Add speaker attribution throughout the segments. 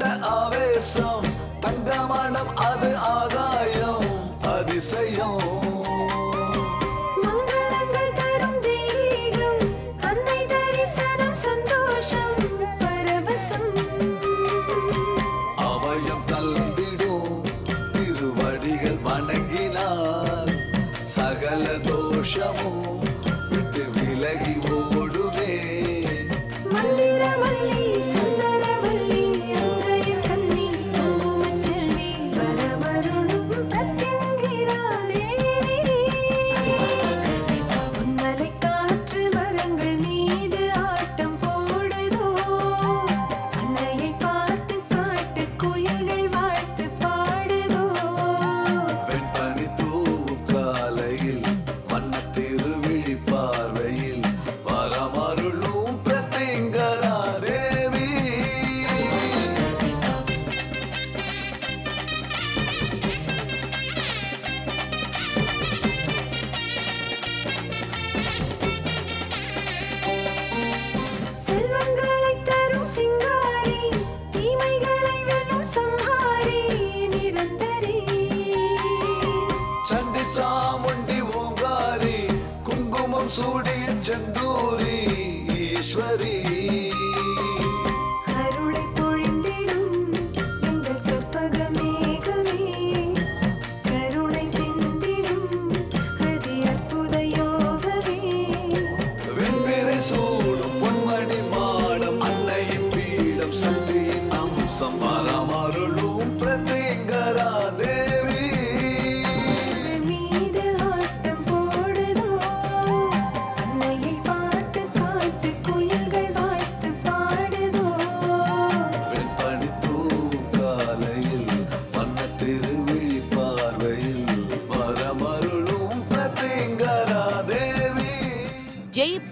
Speaker 1: கொண்ட ஆவேசம் தங்கமானம் அது ஆகாயம் அதிசயம். చాముండి ఓంగారి కుంకుమం సూడి చందూరి ఈశ్వరీ.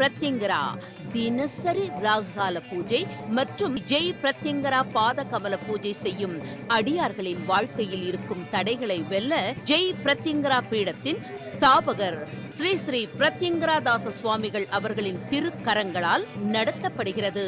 Speaker 2: ஜெய் பிரத்யங்கரா தினசரி ராகுகால பூஜை மற்றும் ஜெய் பிரத்யங்கரா பாத கமல பூஜை செய்யும் அடியார்களின் வாழ்க்கையில் இருக்கும் தடைகளை வெல்ல ஜெய் பிரத்யங்கரா பீடத்தின் ஸ்தாபகர். ஸ்ரீ ஸ்ரீ பிரத்யங்கரா தாச சுவாமிகள் அவர்களின் திருக்கரங்களால் நடத்தப்படுகிறது.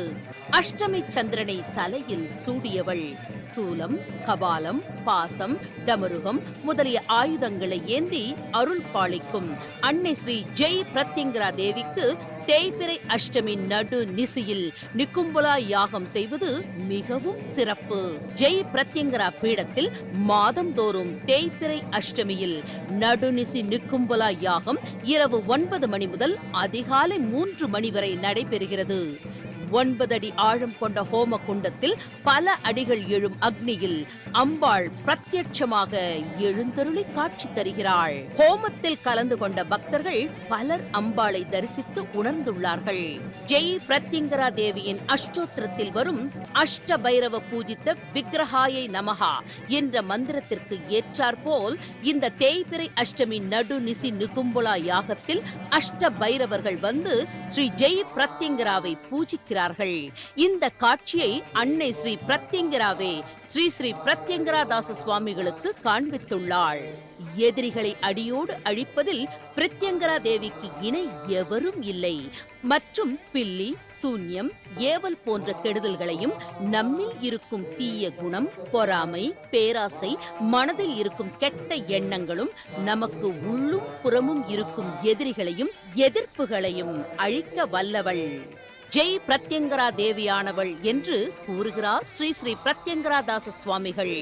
Speaker 2: அஷ்டமி சந்திரனை தலையில் சூடியவள். சூலம் கபாலம் பாசம் டமருகம் முதலிய ஆயுதங்களை ஏந்தி அருள் பாலிக்கும். அன்னை ஸ்ரீ ஜெய் பிரத்யங்கரா தேவிக்கு தேய்பிரை அஷ்டமி நடு நிசியில் நிக்கும்புலா யாகம் செய்வது மிகவும் சிறப்பு. ஜெய் பிரத்யங்கரா பீடத்தில் மாதந்தோறும் தேய்பிரை அஷ்டமியில் நடுநிசி நிக்கும்புலா யாகம் இரவு ஒன்பது மணி முதல் அதிகாலை மூன்று மணி வரை நடைபெறுகிறது. ஒன்பது அடி ஆழம் கொண்ட ஹோம குண்டத்தில் பல அடிகள் எழும் அக்னியில் அம்பாள் பிரத்யட்சமாக எழுந்தருளி காட்சி தருகிறாள். ஹோமத்தில் கலந்து கொண்ட பக்தர்கள் பலர் அம்பாளை தரிசித்து உணர்ந்துள்ளார்கள். ஜெய் பிரத்யங்கரா தேவியின் அஷ்டோத்திரத்தில் வரும் அஷ்ட பைரவ பூஜித்த விக்கிரஹாயை நமஹா என்ற மந்திரத்திற்கு ஏற்றாற்போல் இந்த தேய்பிறை அஷ்டமி நடு நிசி நிகும்புலா யாகத்தில் அஷ்ட பைரவர்கள் வந்து ஸ்ரீ ஜெய் பிரத்யங்கராவை பூஜிக்கிறார் பூஜிக்கிறார்கள் இந்த காட்சியை அன்னை ஸ்ரீ பிரத்யங்கராவே ஸ்ரீ ஸ்ரீ பிரத்யங்கரா தாச சுவாமிகளுக்கு காண்பித்துள்ளாள். எதிரிகளை அடியோடு அழிப்பதில் பிரத்யங்கரா தேவிக்கு இணை எவரும் இல்லை. மற்றும் பில்லி சூன்யம் ஏவல் போன்ற கெடுதல்களையும் நம்மில் இருக்கும் தீய குணம் பொறாமை பேராசை மனதில் இருக்கும் கெட்ட எண்ணங்களும் நமக்கு உள்ளும் புறமும் இருக்கும் எதிரிகளையும் எதிர்ப்புகளையும் அழிக்க வல்லவள். ஜெய் பிரத்யங்கரா தேவியானவள் என்று கூறுகிறார் ஸ்ரீ ஸ்ரீ பிரத்யங்கரா தாச சுவாமிகள்.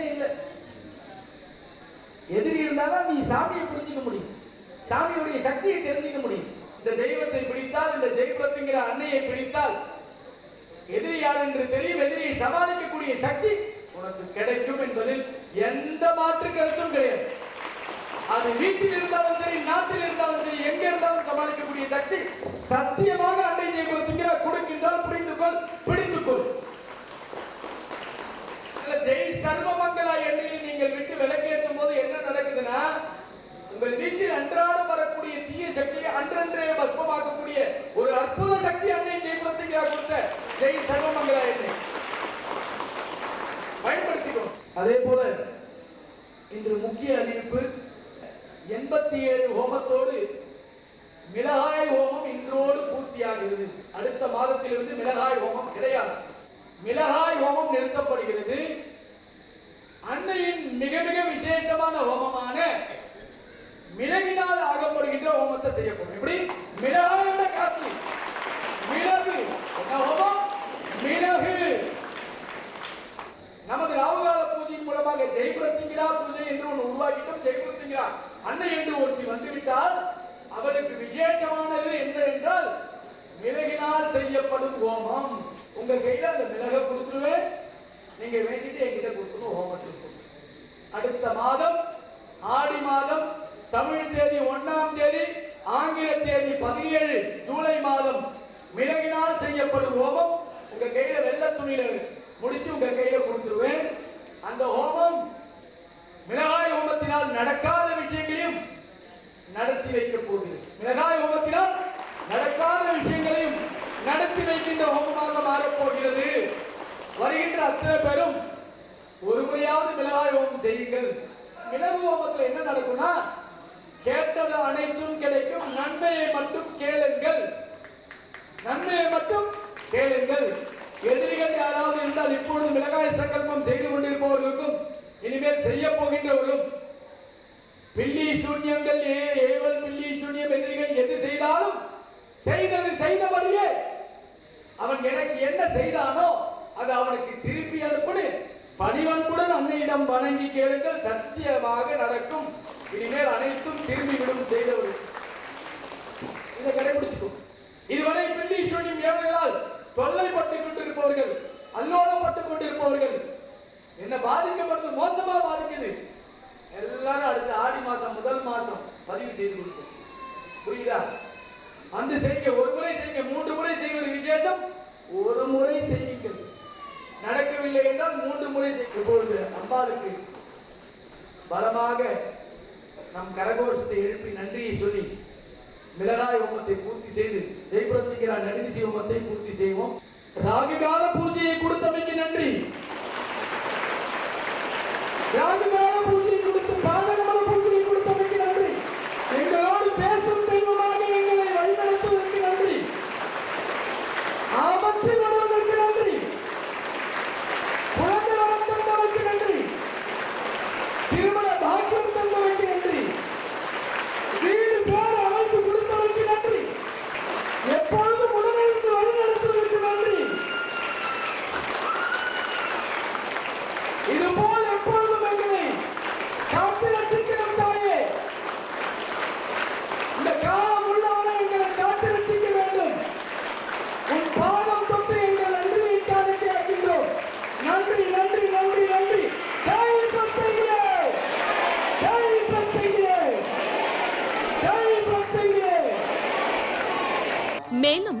Speaker 3: பிரச்சனை இல்லை. எதிரி இருந்தாதான் நீ சாமியை புரிஞ்சுக்க முடியும். சாமியுடைய சக்தியை தெரிஞ்சுக்க முடியும். இந்த தெய்வத்தை பிடித்தால் இந்த ஜெயபுரத்துங்கிற அன்னையை பிடித்தால் எதிரி யார் என்று தெரியும் எதிரியை சமாளிக்கக்கூடிய சக்தி உனக்கு கிடைக்கும் என்பதில் எந்த மாற்று கருத்தும் கிடையாது. அது வீட்டில் இருந்தாலும் சரி நாட்டில் இருந்தாலும் சரி எங்க இருந்தாலும் சமாளிக்கக்கூடிய சக்தி சத்தியமாக அண்டை ஜெயபுரத்துங்கிற கொடுக்கின்றால் புரிந்து கொள் பிடித்துக் கொள் ஜெய் ஜெய் சர்வமங்கலா எண்ணில் நீங்கள் விட்டு விளக்கேற்றும் போது என்ன நடக்குதுன்னா உங்கள் வீட்டில் அன்றாடம் வரக்கூடிய தீய சக்தியை அன்றன்றே பஸ்மமாக்கக்கூடிய ஒரு அற்புத சக்தி அன்னை ஜெயபுரத்துக்கு கொடுத்த ஜெய் சர்வமங்கலா எண்ணெய் பயன்படுத்திக்கணும். அதே போல இன்று முக்கிய அறிவிப்பு எண்பத்தி ஏழு ஹோமத்தோடு மிளகாய் ஹோமம் இன்றோடு பூர்த்தியாகிறது. அடுத்த மாதத்திலிருந்து மிளகாய் ஹோமம் கிடையாது. மிளகாய் ஹோமம் நிறுத்தப்படுகிறது. அன்னையின் மிக மிக விசேஷமான ஹோமமான மிளகினால் ஆகப்படுகின்ற ஹோமத்தை செய்யப்படும். எப்படி? மிளகாயோட காசு மிளகு. என்ன ஹோமம் மிளகு. நமது ராவுகால பூஜையின் மூலமாக ஜெயபுரத்திங்கிரா பூஜை என்று ஒன்று உருவாக்கிட்டோம். ஜெயபுரத்திங்கிரா அன்னை என்று ஒருத்தி வந்துவிட்டால் அவளுக்கு விசேஷமானது என்ன என்றால் மிளகினால் செய்யப்படும் ஹோமம் உங்க கையில அந்த மிளகை கொடுத்துருவேன். நீங்க வேண்டிட்டு என்கிட்ட கொடுக்கணும் ஹோமத்துக்கு அடுத்த மாதம் ஆடி மாதம் தமிழ் தேதி ஒன்னாம் தேதி ஆங்கில தேதி பதினேழு ஜூலை மாதம் மிளகினால் செய்யப்படும் ஹோமம் உங்க கையில வெள்ளை துணியில முடிச்சு உங்க கையில கொடுத்துருவேன். அந்த ஹோமம் மிளகாய் ஹோமத்தினால் நடக்காத விஷயங்களையும் நடத்தி வைக்க போகிறது. மிளகாய் ஹோமத்தினால் நடக்காத விஷயங்களையும் நடத்தி வைக்கின்ற ஹோமமாக மாறப்போகிறது. வருகின்ற அத்தனை பேரும் ஒரு முறையாவது மிளகாய் ஹோமம் செய்யுங்கள். மிளகு ஹோமத்தில் என்ன நடக்கும்னா கேட்டது அனைத்தும் கிடைக்கும். நன்மையை மட்டும் கேளுங்கள். நன்மையை மட்டும் கேளுங்கள். எதிரிகள் யாராவது இருந்தால் இப்பொழுது மிளகாய் சங்கல்பம் செய்து கொண்டிருப்பவர்களுக்கும் இனிமேல் செய்ய போகின்றவர்களும் பில்லி சூன்யங்கள் ஏ- ஏவல் பில்லி சூன்யம் எதிரிகள் எது செய்தாலும் செய்தது செய்தபடியே அவன் எனக்கு என்ன செய்தானோ அது அவனுக்கு திருப்பி அனுப்பிடு. பணிவன்புடன் அன்னையிடம் வணங்கி கேளுங்கள் சத்தியமாக நடக்கும். இனிமேல் அனைத்தும் திரும்பிவிடும் செய்தவர் இதை கடைபிடிச்சுக்கும் இதுவரை பில்லி ஏழைகளால் தொல்லைப்பட்டுக் கொண்டிருப்பவர்கள் அல்லோலப்பட்டுக் கொண்டிருப்பவர்கள் என்ன பாதிக்கப்படுது மோசமா பாதிக்குது. எல்லாரும் அடுத்த ஆடி மாசம் செய்து கொடுப்போம். புரியுதா? அந்த செய்கை ஒரு முறை செய்கை மூன்று முறை செய்வது விசேஷம் ஒரு முறை செய்கிறது. நடக்கவில்லை என்றால் மூன்று முறை செய்ய இப்பொழுது அம்பாளுக்கு பலமாக நம் கரகோஷத்தை எழுப்பி நன்றியை சொல்லி மிளகாய் ஹோமத்தை பூர்த்தி செய்து ஜெயபிரத்திக்கிறார் நடிசி ஹோமத்தை பூர்த்தி செய்வோம். ராகுகால பூஜையை கொடுத்தமைக்கு நன்றி. ராகுகால பூஜை கொடுத்து பாதகமல பூஜையை கொடுத்தமைக்கு நன்றி எங்களோடு பேசும் தெய்வமாக எங்களை வழிநடத்துவதற்கு நன்றி ஆபத்து வருவதற்கு நன்றி குழந்தை வரம் தந்தவருக்கு நன்றி திருமண பாக்கியம் தந்தவருக்கு நன்றி வீடு பேர் அமைத்து கொடுத்தவருக்கு நன்றி எப்பொழுதும் உடனிருந்து வழிநடத்துவதற்கு நன்றி இதுபோல் எப்பொழுதும் எங்களை காத்து ரசிக்கணும் தாயே இந்த காலம் உள்ளவரை எங்களை காத்து ரசிக்க வேண்டும் உன் பாதம் தொட்டு எங்கள் நன்றியை காணிக்க இருக்கின்றோம் நன்றி நன்றி நன்றி நன்றி ஜெய் பக்தர்களே ஜெய் பக்தர்களே ஜெய் பக்தர்களே
Speaker 2: மேலும்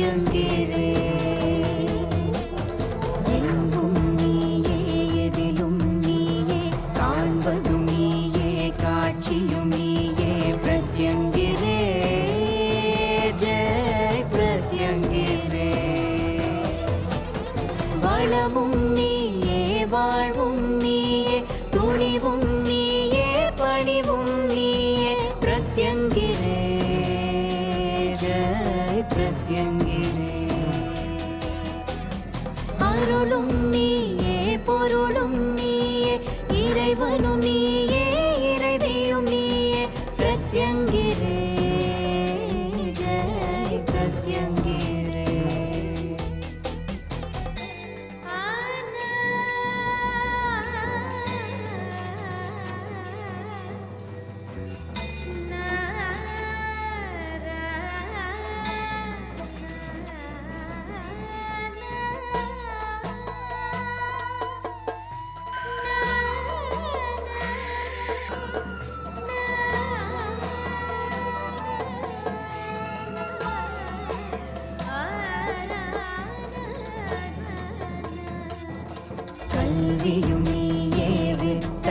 Speaker 4: Yung Kiri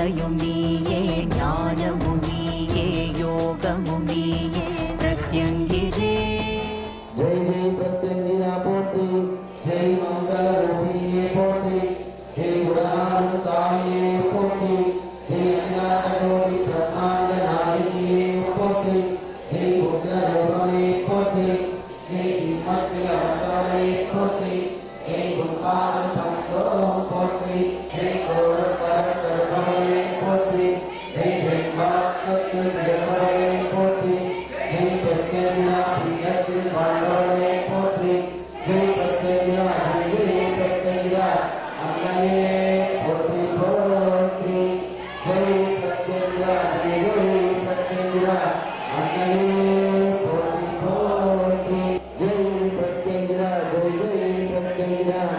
Speaker 4: your meal. Pratyangira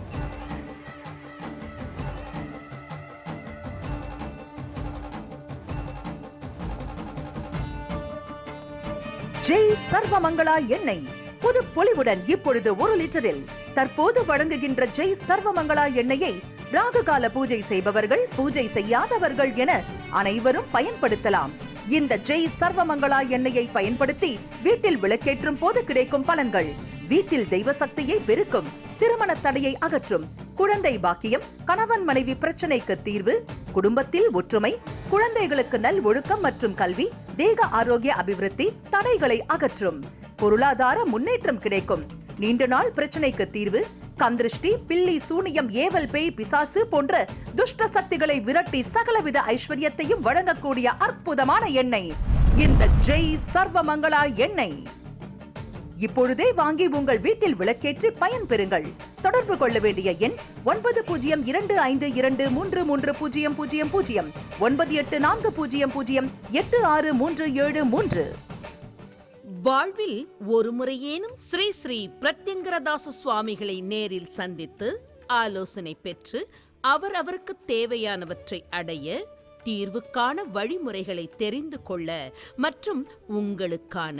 Speaker 5: Jai சர்வமங்களா எண்ணெய் புது பொலிவுடன் இப்பொழுது ஒரு லிட்டரில் தற்போது வழங்குகின்ற ஜெய் சர்வமங்களா எண்ணெயை ராகுகால பூஜை செய்பவர்கள் பூஜை செய்யாதவர்கள் என அனைவரும் பயன்படுத்தலாம். இந்த ஜெய் சர்வமங்களா எண்ணெயை பயன்படுத்தி வீட்டில் விளக்கேற்றும் போது கிடைக்கும் பலன்கள். வீட்டில் தெய்வ சக்தியை பெருக்கும் திருமண தடையை அகற்றும் குழந்தை பாக்கியம் கணவன் மனைவி பிரச்சனைக்கு தீர்வு குடும்பத்தில் ஒற்றுமை குழந்தைகளுக்கு நல் ஒழுக்கம் மற்றும் கல்வி தேக ஆரோக்கிய அபிவிருத்தி தடைகளை அகற்றும். பொருளாதார முன்னேற்றம் கிடைக்கும். நீண்ட நாள் பிரச்சனைக்கு தீர்வு கந்திருஷ்டி பில்லி சூனியம் ஏவல் பேய் பிசாசு போன்ற துஷ்ட சக்திகளை விரட்டி சகலவித ஐஸ்வர்யத்தையும் வழங்கக்கூடிய அற்புதமான எண்ணெய். இந்த ஜெய் சர்வமங்களா எண்ணெய். இப்பொழுதே வாங்கி உங்கள் வீட்டில் விளக்கேற்றி பயன் பெறுங்கள். தொடர்பு கொள்ள வேண்டிய எண் ஒன்பது பூஜ்ஜியம் இரண்டு ஐந்து இரண்டு மூன்று மூன்று பூஜ்ஜியம் பூஜ்ஜியம் பூஜ்ஜியம். ஒன்பது எட்டு நான்கு பூஜ்ஜியம் பூஜ்ஜியம் எட்டு ஆறு மூன்று ஏழு மூன்று.
Speaker 2: வாழ்வில் ஒரு முறையேனும் ஸ்ரீ ஸ்ரீ பிரத்யங்கரதாச சுவாமிகளை நேரில் சந்தித்து ஆலோசனை பெற்று அவர் அவருக்கு தேவையானவற்றை அடைய தீர்வுக்கான வழிமுறைகளை தெரிந்து கொள்ள மற்றும் உங்களுக்கான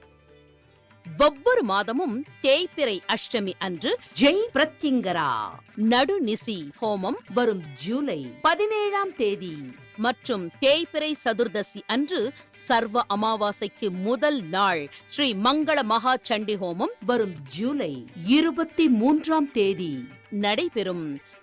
Speaker 2: ஒவ்வொரு மாதமும் தேய்பிறை அஷ்டமி அன்று ஜெய் பிரத்யங்கரா. நடுநிசி ஹோமம் வரும் ஜூலை பதினேழாம் தேதி. மற்றும் தேய்பிறை சதுர்தசி அன்று சர்வ அமாவாசைக்கு முதல் நாள் ஸ்ரீ மங்கள மகா சண்டி ஹோமம் வரும் ஜூலை இருபத்தி மூன்றாம் தேதி. நடைபெறும்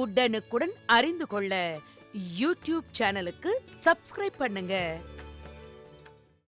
Speaker 2: உடனுக்குடன் அறிந்து கொள்ள யூடியூப் சேனலுக்கு சப்ஸ்கிரைப் பண்ணுங்க.